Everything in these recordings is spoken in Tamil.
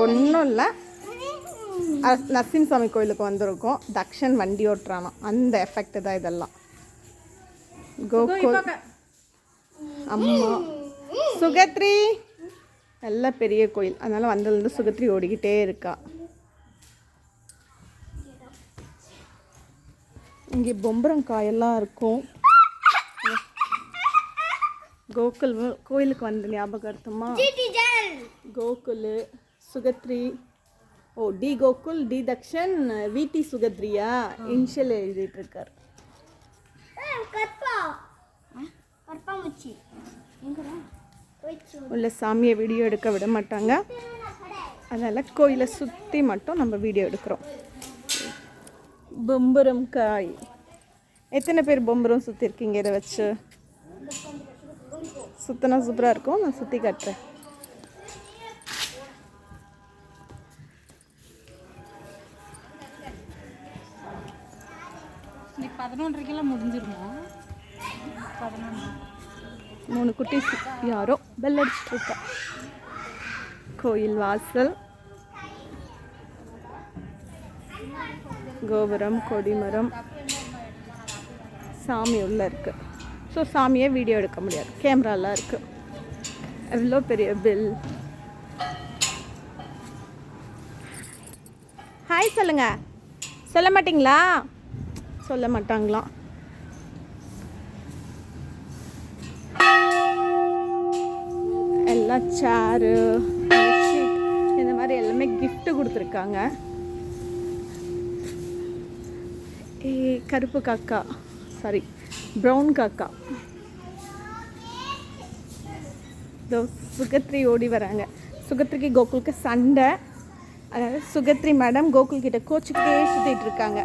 ஒன்றும் இல்லை நரசிம்மசாமி கோயிலுக்கு வந்திருக்கோம். தக்ஷன் வண்டி ஓட்டுறானா. அந்த எஃபெக்ட் தான் இதெல்லாம். கோகுல் அம்மா. சுகத்ரி. நல்ல பெரிய கோயில். அதனால வந்ததுலேருந்து சுகத்ரி ஓடிக்கிட்டே இருக்கா. இங்கே பொம்பரம் காயெல்லாம் இருக்கும். கோகுல் கோயிலுக்கு வந்த ஞாபகார்த்தமா? கோகுல். சுகத்ரி. ஓ D Gokul D Dakshan V D சுகத்ரியா? Initial எழுதிட்டு இருக்கார் உள்ள சாமியை வீடியோ எடுக்க விட மாட்டாங்க. அதனால் கோயிலை சுற்றி மட்டும் நம்ம வீடியோ எடுக்கிறோம். பொம்பரம் காய். எத்தனை பேர் பொம்பரம் சுற்றிருக்கீங்க இதை வச்சு? சுத்தினா சூப்பராக இருக்கும் நான் சுற்றி காட்டுறேன். நீ பதினொன்றரைக்கெல்லாம் முடிஞ்சிருமா? பதினொன்று. மூணு குட்டீஸ். யாரோ பெல் அடிச்சிட்டு இருக்கா. கோயில் வாசல். கோபுரம் கொடிமரம். சாமி உள்ளே இருக்குது ஸோ சாமியை வீடியோ எடுக்க முடியாது. கேமராலாம் இருக்குது எவ்வளோ பெரிய பில் ஹாய் சொல்லுங்கள் சொல்ல மாட்டிங்களா? சொல்ல மாட்டாங்களாம். எல்லாம் சேரு இந்த மாதிரி எல்லாமே கிஃப்ட்டு கொடுத்துருக்காங்க. ஏ கருப்பு காக்கா சாரி ப்ரௌன் காக்கா. இதோ சுகத்ரி ஓடி வராங்க. சுகத்ரிக்கு கோகுலுக்கு சண்டை. அதாவது சுகத்ரி மேடம் கோகுல் கிட்ட கோச்சுக்கிட்டே சுற்றிட்டு இருக்காங்க.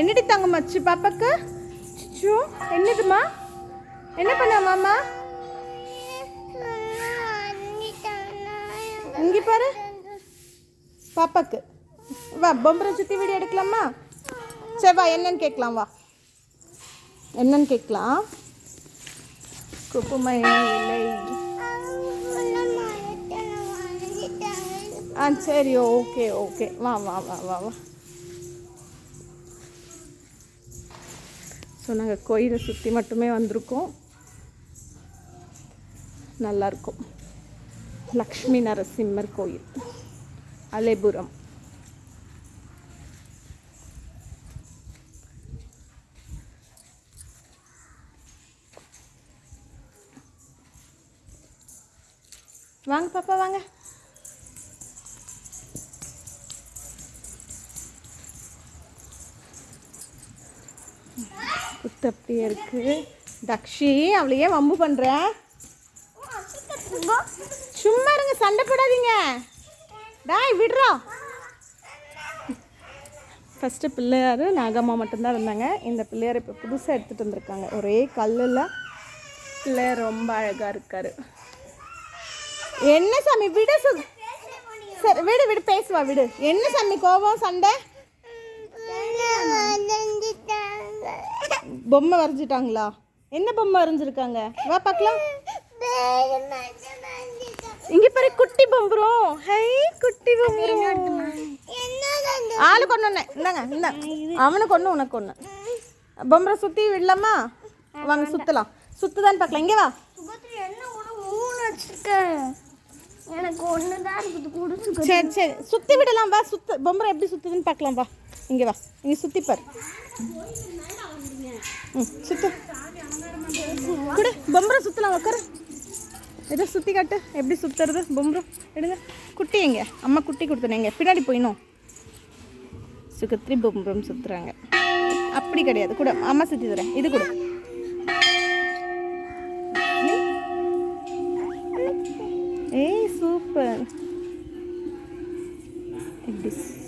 என்னடி தங்கம்மா சி பாப்பாக்கு? சிச்சோ என்னதுமா என்ன பண்ண மாமா? இங்கே பாரு. பாப்பாக்கு. வா பொம்பரை சுற்றி வீடியோ எடுக்கலாமா? சரி வா என்னன்னு கேட்கலாம் வா. என்னன்னு கேட்கலாம். குப்புமை இல்லை ஆ சரி ஓகே ஓகே. வா வா வா வா வா. ஸோ நாங்கள் கோயிலை சுற்றி மட்டுமே வந்திருக்கோம். நல்லாயிருக்கும் லக்ஷ்மி நரசிம்மர் கோயில் அலைபுரம். வாங்க பாப்பா வாங்க. குத்து அப்படியே தக்ஷி அவளை ஏன் வம்பு பண்ணுறேன் சும்மா இருங்க சண்டை போடாதீங்க. டாய் விடுறோம் ஃபஸ்ட்டு பிள்ளையார் நாகம்மா மட்டும்தான் இருந்தாங்க. இந்த பிள்ளையார் இப்போ புதுசாக எடுத்துகிட்டு வந்திருக்காங்க. ஒரே கல்லில் பிள்ளையார் ரொம்ப அழகாக இருக்கார். என்ன சாமி விடு சு சரி விடு விடு பேசுவா விடு. என்ன சாமி கோபம் சண்டை? பொம்மை வரைஞ்சிட்டாங்களா? என்ன பொம்மை வரைஞ்சிருக்காங்க? வா பார்க்கலாம். இங்க பாரு குட்டி பொம்புறோம் ஹை குட்டி பொம்புறோம் ஆளுக்கு ஒன்று இந்தாங்க இந்தாங்க அவனுக்கு ஒன்று உனக்கு ஒன்று பொம்பரை சுற்றி விடலாமா? வாங்க சுற்றலாம் சுற்றுதான்னு பார்க்கலாம். இங்கே வா. எனக்கு ஒன்று தான் இருக்குது சரி சரி. சுற்றி விடலாம் வா சுத்த. பொம்பரை எப்படி சுற்றுதுன்னு பார்க்கலாம் வா. இங்கே வா. இங்கே சுற்றி பாரு. ம் சுத்து. குடு பொம்பரை சுற்றலாம் உட்காரு ஏதோ சுற்றி காட்டு. எப்படி சுற்றுறது பொம்பரம் எடுங்க. குட்டி எங்க? அம்மா குட்டி கொடுத்துனேங்க பின்னாடி போயினோம். சுகத்ரி பொம்பரம் சுற்றுறாங்க அப்படி கிடையாது. கூட அம்மா சுற்றி தரேன். இது கூட.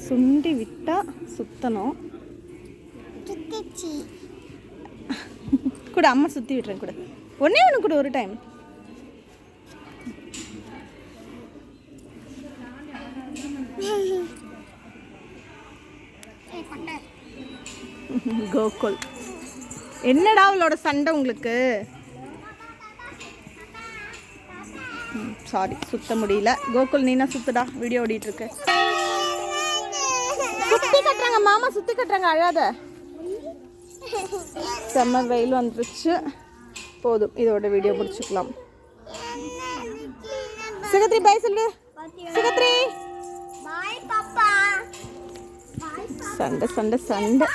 சுண்டி விட்டா சுத்தணும். சுத்திச்சு. கூட அம்மா சுற்றி விட்டுறேன் கூட. ஒன்றே ஒன்று கூட ஒரு டைம் கோகுல். என்னடா அவளோட சண்டை உங்களுக்கு? சாரி சுத்த முடியல. கோகுல் நீனா சுத்துடா. வீடியோ ஓடிட்டு கட்டுறாங்க மாமா சுத்தி கட்டுறாங்க அழாத. செம்ம வெயில் வந்துருச்சு. போதும் இதோட வீடியோ முடிச்சுக்கலாம். சிகத்ரி பை சொல்லு. சிகத்ரி. பாய் சண்டை சண்டை சண்டை.